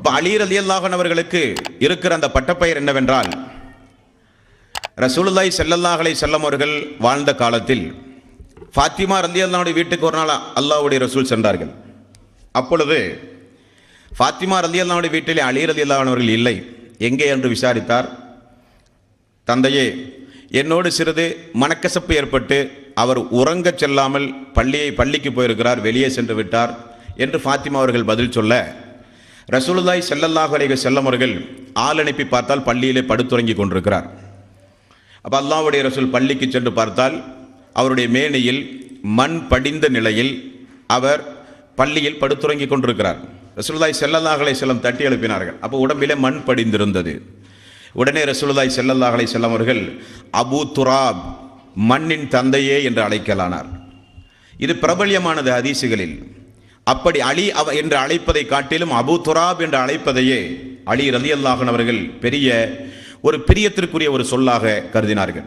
அப்ப அலி அல்லாஹன் அவர்களுக்கு இருக்கிற அந்த பட்டப்பெயர் என்னவென்றால் ரசூலுல்லாய் செல்லல்லாஹலை செல்லம் அவர்கள் வாழ்ந்த காலத்தில் ஃபாத்திமா ரலியல்லாஹுடைய வீட்டுக்கு ஒரு நாள் அல்லாஹ்வுடைய ரசூல் சென்றார்கள். அப்பொழுது ஃபாத்திமா ரலியல்லாஹுடைய வீட்டிலே அலி ரலியல்லாஹு அவர்கள் இல்லை. எங்கே என்று விசாரித்தார். தந்தையே என்னோடு சிறிது மனக்கசப்பு ஏற்பட்டு அவர் உறங்கச் செல்லாமல் பள்ளியை பள்ளிக்கு போயிருக்கிறார் வெளியே சென்று விட்டார் என்று ஃபாத்திமா அவர்கள் பதில் சொல்ல ரசூலுல்லாய் ஸல்லல்லாஹு அலைக வஸல்லம் அவர்கள் ஆள் அனுப்பி பார்த்தால் பள்ளியிலே படுத்துறங்கி கொண்டிருக்கிறார். அப்போ அல்லாவுடைய ரசூல் பள்ளிக்கு சென்று பார்த்தால் அவருடைய மேனையில் மண் படிந்த நிலையில் அவர் பள்ளியில் படுத்துறங்கி கொண்டிருக்கிறார். ரசூலுல்லாஹி ஸல்லல்லாஹு அலைஹி தட்டி எழுப்பினார்கள். அப்போ உடம்பிலே மண் படிந்திருந்தது. உடனே ரசூலுல்லாஹி ஸல்லல்லாஹு அலைஹி அவர்கள் அபூ துராப் மண்ணின் தந்தையே என்று அழைக்கலானார். இது பிரபல்யமானது ஹதீசுகளில் அப்படி அலி அவ என்று அழைப்பதை காட்டிலும் அபூ துராப் என்று அழைப்பதையே அலி ரலியல்லாஹன் அவர்கள் பெரிய ஒரு பிரியத்திற்குரிய ஒரு சொல்லாக கருதினார்கள்.